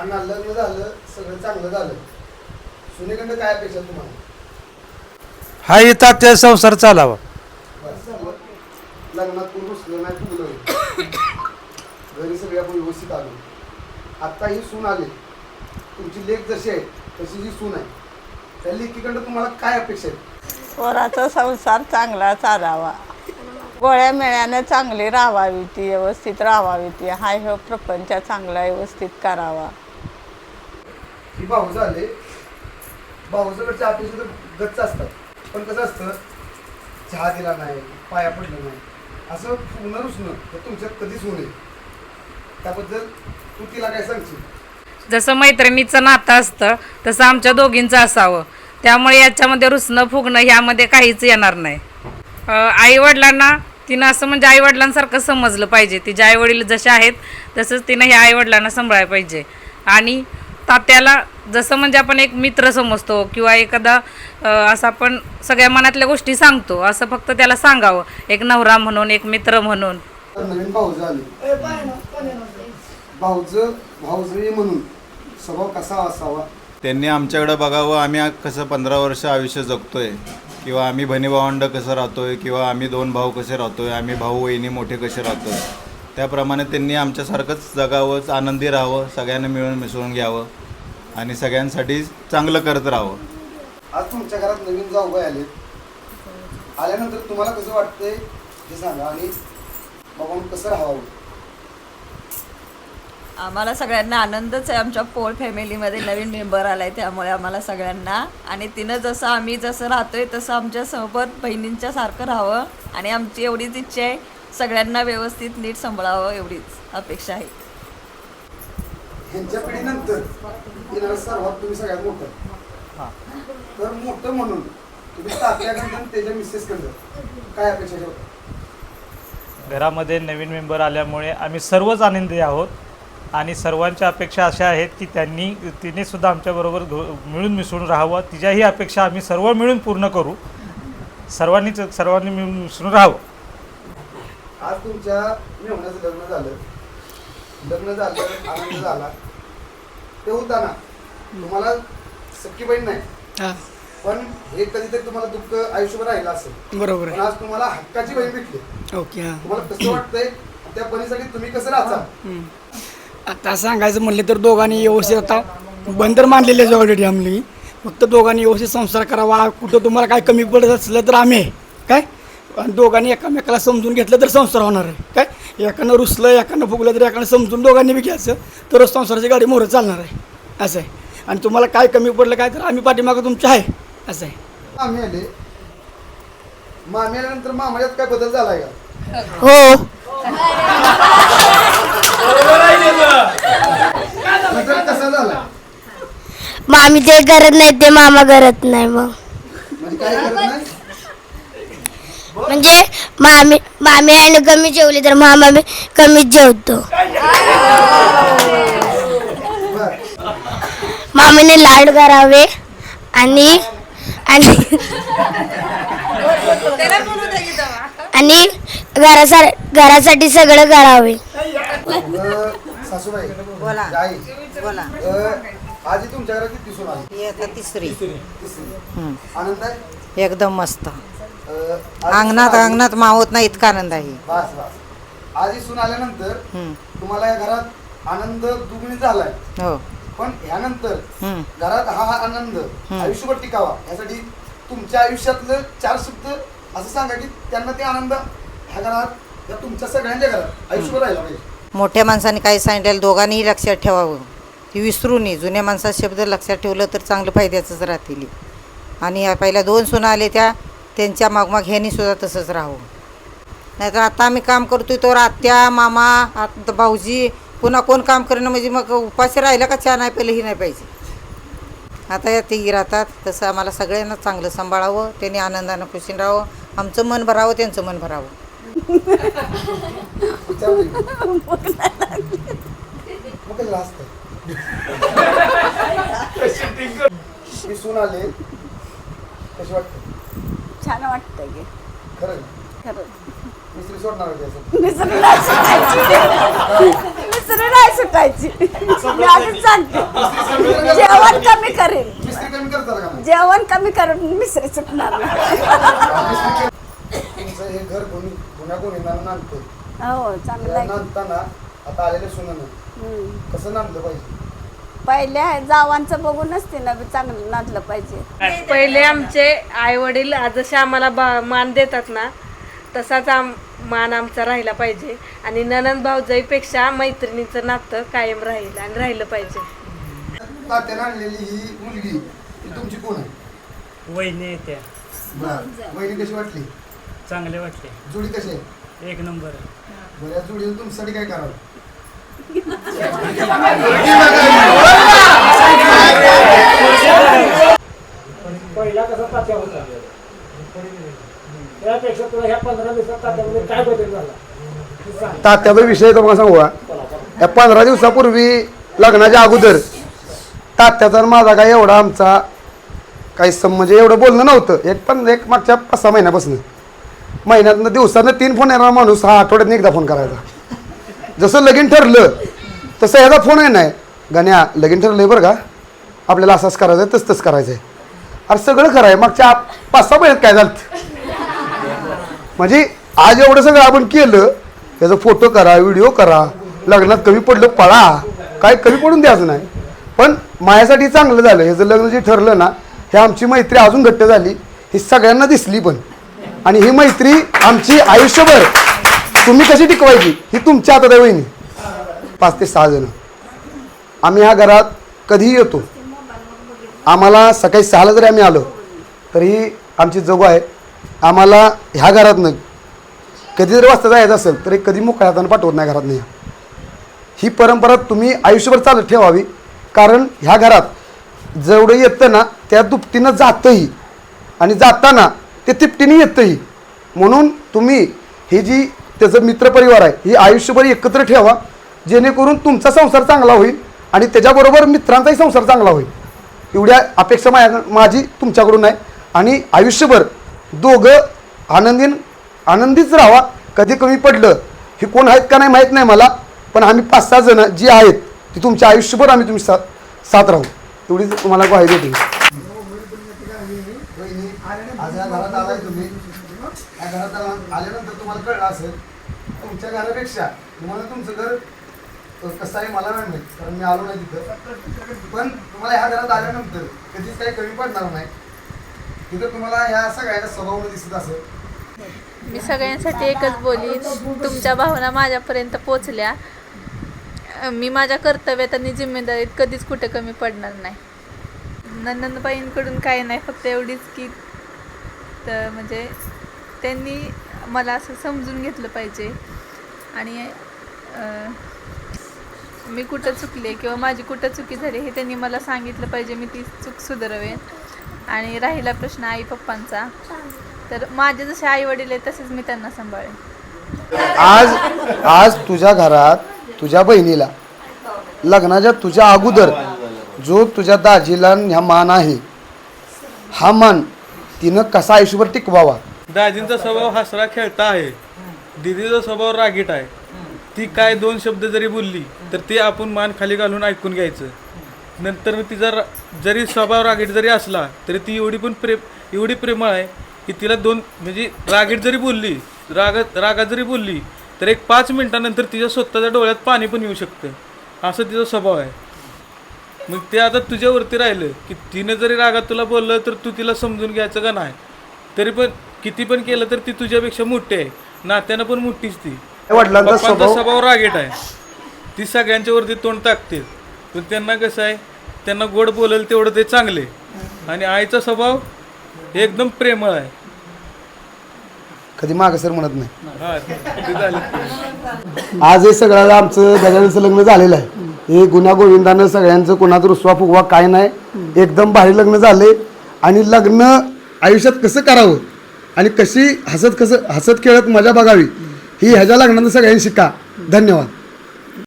आणि लग्न झालं सगळं चांगलं झालं. सुनेकडनं काय अपेक्षा तुम्हाला? हा इथं त्या संसार चालावा. बस. लग्नात कोण रुसलं नाही तुगलं घरी सगळे आपण व्यवस्थित आलो. आत्ता ही सून आले. तुमची लेख जशी आहे तशी जी सून आहे. त्या लेखीकडनं तुम्हाला काय अपेक्षा आहे पोराचा संसार चांगला चालावा. गोळ्या मेळ्यानं चांगली राहावी ती व्यवस्थित राहावी ती. हाय हो प्रपंच चांगला व्यवस्थित करावा. ही भाऊ झाले भाऊजकडच्या अपेक्षा तर गच्च असतात. पण कसं असतं चहा दिला नाही पाया पडला नाही. असं पूर्ण रुसणं हे तुमच्यात कधीच होऊ नये. त्याबद्दल तू तिला काय सांगशील? जसं मैत्रिणीचं नातं असतं तसं आमच्या दोघींचं असावं. त्यामुळे याच्यामध्ये रुसणं फुगणं ह्यामध्ये काहीच येणार नाही. आई वडिलांना तिनं असं म्हणजे आई वडिलांसारखं समजलं पाहिजे. तिचे आई वडील जसे आहेत तसंच तिनं ह्या आई वडिलांना सांभाळायला पाहिजे. आणि तात्याला जसं म्हणजे आपण एक मित्र समजतो किंवा एखादा असं आपण सगळ्या मनातल्या गोष्टी सांगतो असं फक्त त्याला सांगावं. एक नवरा म्हणून एक मित्र म्हणून. तर नवीन भाऊज आले. भाऊज भाऊज म्हणून. स्वभाव कसा असावा? त्यांनी आमच्याकडे बघावं आम्ही कसं पंधरा वर्ष आयुष्य जगतोय. किंवा आम्ही बहिणीभावंड कसं राहतोय किंवा आम्ही दोन भाऊ कसे राहतोय आम्ही भाऊ वहिनी मोठे कसे राहतोय. त्याप्रमाणे त्यांनी आमच्यासारखंच जगावं आनंदी राहावं सगळ्यांना मिळून मिसळून घ्यावं आणि सगळ्यांसाठी चांगलं करत राहावं. आज तुमच्या घरात नवीन जाऊबाई आले आल्यानंतर तुम्हाला कसं वाटतंय हे सांगा आणि बाबा कसं राहावं? आम्हाला सगळ्यांना आनंदच आहे. आमच्या पोळ फॅमिलीमध्ये नवीन मेंबर आला आहे त्यामुळे आम्हाला सगळ्यांना. आणि तिनं जसं आम्ही जसं राहतोय तसं आमच्यासोबत बहिणींच्या सारखं राहावं आणि आमची एवढीच इच्छा आहे सगळ्यांना व्यवस्थित नीट सांभाळावं एवढीच अपेक्षा आहे. ह्यांच्या पिढीनंतर येणारं सर्वात तुम्ही सगळ्यात मोठं. तर मोठं म्हणून तुम्ही तात्याकडनं आणि त्याच्या मिसेसकडनं काय अपेक्षा ठेवता? घरामध्ये नवीन मेंबर आल्यामुळे आम्ही सर्वच आनंदी आहोत आणि सर्वांच्या अपेक्षा अशा आहेत की त्यांनी तिने सुद्धा आमच्याबरोबर मिळून मिसळून राहावं. तिच्याही अपेक्षा आम्ही सर्व मिळून पूर्ण करू. सर्वांनीच सर्वांनी मिळून मिसळून राहावं. आज तुमच्या मेहण्याचं लग्न झालं. लग्न झालं आनंद झाला. ते होताना तुम्हाला सख्खी बहीण नाही. पण हे कधीतरी तुम्हाला दुःख आयुष्यभर राहिलं असेल. बरोबर पण आज तुम्हाला हक्काची बहीण भेटली. ओके हां. तुम्हाला कसं वाटतंय? त्या बहिणीसाठी तुम्ही कसं राहता? आता सांगायचं म्हणलं तर दोघांनी व्यवस्थित आता बंदर मानलेले ऑलरेडी आम्ही. फक्त दोघांनी व्यवस्थित संसार करावा. कुठं तुम्हाला काय कमी पडत असलं तर आम्ही. काय? आणि दोघांनी एकामेकाला समजून घेतलं तर संसार होणार आहे. काय? एकानं रुसलं एकानं फुगलं तर एकानं समजून दोघांनी बी घ्यायचं तरच संसाराची गाडी मोहरं चालणार आहे. असं आहे. आणि तुम्हाला काय कमी पडलं काय तर आम्ही पाठीमागं तुमच्या आहे. असं आहे. मामी आले. मामी आल्यानंतर मामाच्यात काय बदल झालाय का? हो. बदल कसा झाला? मामी ते करत नाही ते मामा करत नाही मग. म्हणजे काय करत नाही? म्हणजे मामी मामी आणि कमी जेवली तर मामा बी कमीच जेवतो. मामीने लाड करावे आणि आणि आणि घरासा घरासाठी सगळं करावे. अं, सासूबाई बोला. आई बोला. आजी तुमच्या घरात किती ही तिसरी. तिसरी. आनंद आहे? एकदम मस्त. अंगणात. अंगणात मावत नाही इतका आनंद आहे. बस बस. आजी सून आल्यानंतर हम्म. तुम्हाला या घरात आनंद दुगणी झालाय. हो. पण ह्यानंतर हम्म. घरात हा हा आनंद आयुष्यभर टिकावा. यासाठी तुमच्या आयुष्यातलं चार शब्द असं सांगा की त्यांना ते आनंद ह्या घरात या तुमच्या सगळ्यांच्या घरात आयुष्यभर राहिला पाहिजे. मोठ्या माणसाने काय सांगितलेलं दोघांनीही लक्षात ठेवावं. ती विसरू नये जुन्या माणसाचा शब्द लक्षात ठेवलं तर चांगलं फायद्याचंच राहतील. आणि या पहिल्या दोन सुना आले त्या त्यांच्या मागमाग ह्यांनी सुद्धा तसंच राहावं. नाहीतर आता आम्ही काम करतोय तर आत्या मामा आत- भाऊजी पुन्हा कोण काम करणं म्हणजे मग उपाशी राहिलं का चहा नाही पहिलं ही नाही पाहिजे. आता या तिघी राहतात तसं आम्हाला सगळ्यांना चांगलं सांभाळावं त्यांनी आनंदानं खुशीन राहावं आमचं मन भरावं त्यांचं मन भरावं. सून आले. कशी वाटते? छान वाटतंय की खरं खरं. मिस्त्री सोडणार होते असं मिस्त्री नाही सुटायची. मी सांगते. जेवण कमी करेल मिस्त्री कमी करतात का मग? जेवण कमी करून मिसरी सुटणार. नाही. तुमचं हे घर कोणी गुन्हा कोणी नांदतं हो चांगलं आहे. नांदताना आता आलेले सुनानं. हम्म. कसं नांदलं पाहिजे. पहिल्या जावांचं बघूनच तिनं बी चांगलं नाचलं पाहिजे. पहिले आमचे आई वडील जसे आम्हाला बा मान देतात ना तसाच आम मान आमचा राहिला पाहिजे. आणि ननंद भाऊजाईपेक्षा मैत्रिणीचं नातं कायम राहील आणि राहिलं पाहिजे. तात्यानं आणलेली ही मुलगी ही तुमची कोण आहे? वहिनी बरं. वहिनी कशी वाटली? चांगले वाटले. जोडी कशी आहे? एक नंबर बरं या जोडीनं तुमच्यासाठी काय करावं? पहिला कसा तात्या होता? त्यापेक्षा तुला ह्या पंधरा दिवसात तात्यामध्ये काय बदल झाला? तात्याचा विषय तुम्हाला सांगू या पंधरा दिवसापूर्वी लग्नाच्या अगोदर तात्याचा आणि माझा काय एवढा आमचा काही सम म्हणजे एवढं बोलणं नव्हतं. एक पण एक मागच्या पाच सहा महिन्यापासून. महिन्यातनं दिवसानं तीन फोन येणार माणूस हा आठवड्यात एकदा फोन करायचा. जसं लगीन ठरलं तसं ह्याचा फोन आहे नाही. गण्या लगीन ठरलं आहे बरं का? आपल्याला असंच करायचं आहे तसं तसं करायचं आहे अरे सगळं खरं आहे मागच्या पाच सहा महिन्यात काय झालं? म्हणजे आज एवढं सगळं आपण केलं त्याचा फोटो करा व्हिडिओ करा लग्नात कमी पडलं पळा. काय कमी पडून द्यायचं नाही. पण माझ्यासाठी चांगलं झालं ह्याचं लग्न जे ठरलं ना हे आमची मैत्री अजून घट्ट झाली ही सगळ्यांना दिसली पण. आणि ही मैत्री आमची आयुष्यभर तुम्ही कशी टिकवायची? ही तुमच्या हातात आहे वहिनी. पाच ते सहा जण. आम्ही ह्या घरात कधीही येतो. आम्हाला सकाळी सहाला जरी आम्ही आलो तरी आमची जगू आहे. आम्हाला ह्या घरातनं कधी जर वाजता जायचं असेल तरी कधी मोकळ्या हातानं पाठवत नाही घरात नाही. ही परंपरा तुम्ही आयुष्यभर चालत ठेवावी. कारण ह्या घरात जेवढं येतं ना त्या दुपटीनं जातंही. आणि जाताना ते तिपटीने येतंही. म्हणून तुम्ही ही जी त्याचं मित्रपरिवार आहे. ही आयुष्यभर एकत्र ठेवा. जेणेकरून तुमचा संसार चांगला होईल आणि त्याच्याबरोबर मित्रांचाही संसार चांगला होईल. एवढ्या अपेक्षा माझ्या माझी तुमच्याकडून आहे. आणि आयुष्यभर दोघं आनंदीन आनंदीच राहावा. कधी कमी पडलं हे कोण आहेत का नाही माहीत नाही मला पण आम्ही पाच सहा जणं जी आहेत ती तुमच्या आयुष्यभर आम्ही तुम्ही साथ साथ राहू. एवढीच तुम्हाला ग्वाही देते. या घरात आल्यानंतर तुम्हाला कळलं असेल तुमच्या घरापेक्षा तुम्हाला तुमचं घर कसं आहे मला नाही माहीत कारण मी आलो नाही तिथं. पण तुम्हाला ह्या घरात आल्यानंतर कधीच काही कमी पडणार नाही. तिथं तुम्हाला ह्या सगळ्यांना स्वभाव दिसत असेल. मी सगळ्यांसाठी एकच बोली तुमच्या भावना माझ्यापर्यंत पोचल्या. मी माझ्या कर्तव्यात आणि जिम्मेदारीत कधीच कुठे कमी पडणार नाही. नंदनबाईंकडून काही नाही फक्त एवढीच की तर म्हणजे त्यांनी मला असं समजून घेतलं पाहिजे. आणि मी कुठं चुकले किंवा माझी कुठं चुकी झाली हे त्यांनी मला सांगितलं पाहिजे. मी ती चूक सुधारवेन. आणि राहिला प्रश्न आई पप्पांचा तर माझे जसे आई वडील आहेत तसेच मी त्यांना सांभाळेन. आज आज तुझ्या घरात तुझ्या बहिणीला लग्नाच्या तुझ्या अगोदर जो तुझ्या दाजीला ह्या मान आहे हा मान तिनं कसा आयुष्यभर टिकवावा? दाजींचा स्वभाव हसरा खेळता आहे. दिदीचा स्वभाव रागीट आहे. ती काय दोन शब्द जरी बोलली तर ते आपण मान खाली घालून ऐकून घ्यायचं. नंतर तिचा रा- जरी स्वभाव रागीट जरी असला तरी ती एवढी पण प्रेम एवढी प्रेमळ आहे की तिला दोन म्हणजे रागीट जरी बोलली रागात रागात जरी बोलली तर एक पाच मिनिटानंतर तिच्या स्वतःच्या डोळ्यात पाणी पण येऊ शकतं. असं तिचा स्वभाव आहे. मग ते आता तुझ्यावरती राहिलं की तिने जरी रागात तुला बोललं तर तू तिला समजून घ्यायचं का नाही? तरी पण किती पण केलं तर ती तुझ्यापेक्षा मोठी आहे. नात्यानं पण मोठीच ती. वडिलांचा पप्पांचा स्वभाव? स्वभाव रागीट आहे. ती सगळ्यांच्या वरती तोंड टाकते पण त्यांना कसं आहे त्यांना गोड बोलेल तेवढं ते चांगले. आणि आईचा स्वभाव एकदम प्रेमळ आहे. कधी मागं सर म्हणत नाही. हा ते झालं? आज हे सगळं आमचं गजानचं लग्न झालेलं आहे. हे गुन्हा गोविंदानं सगळ्यांचं कोणाचं रुसवा फुगवा काय नाही. एकदम भारी लग्न झाले आणि लग्न आयुष्यात कसं करावं आणि कशी हसत कसं हसत खेळत मजा बघावी ही ह्याच्या लागणार सगळ्यांनी शिका. धन्यवाद.